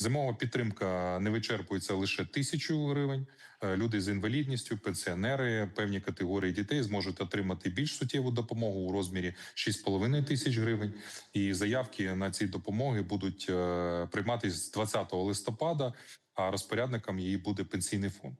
Зимова підтримка не вичерпується лише тисячу гривень. Е, Люди з інвалідністю, пенсіонери, певні категорії дітей зможуть отримати більш суттєву допомогу у розмірі 6,5 тисяч гривень. І заявки на ці допомоги будуть е, прийматися з 20 листопада. А розпорядником її буде пенсійний фонд.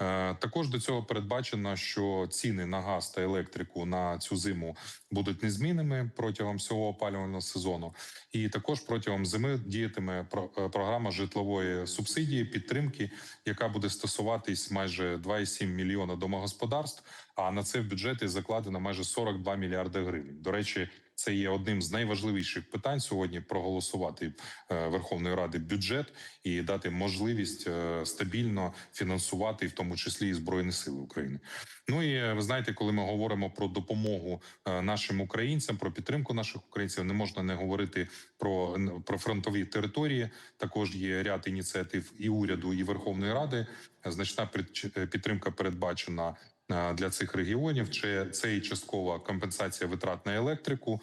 Е, Також до цього передбачено, що ціни на газ та електрику на цю зиму будуть незмінними протягом всього опалювального сезону. І також протягом зими діятиме е, програма житлової субсидії підтримки, яка буде стосуватись майже 2,7 мільйона домогосподарств. А на це в бюджеті закладено майже 42 мільярди гривень. До речі, це є одним з найважливіших питань сьогодні проголосувати е, Верховної Ради бюджет і дати можливість е, стабільно фінансувати, в тому числі і збройні сили України. Ну і е, ви знаєте, коли ми говоримо про допомогу нашим українцям, про підтримку наших українців, не можна не говорити про, про фронтові території. Також є ряд ініціатив і уряду, і Верховної Ради. Значна підтримка передбачена для цих регіонів. Це і часткова компенсація витрат на електрику,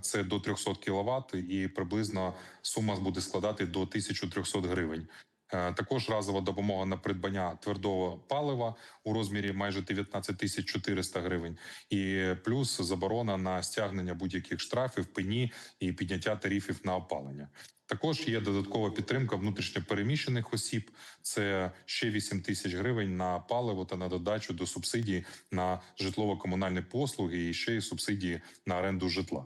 це до 300 кВт, і приблизно сума буде складати до 1300 гривень. Е, Також разова допомога на придбання твердого палива у розмірі майже 19 тисяч 400 гривень, і плюс заборона на стягнення будь-яких штрафів, пені і підняття тарифів на опалення. Також є додаткова підтримка внутрішньопереміщених осіб. Це ще 8 тисяч гривень на паливо та на додачу до субсидій на житлово-комунальні послуги, і ще й субсидії на оренду житла.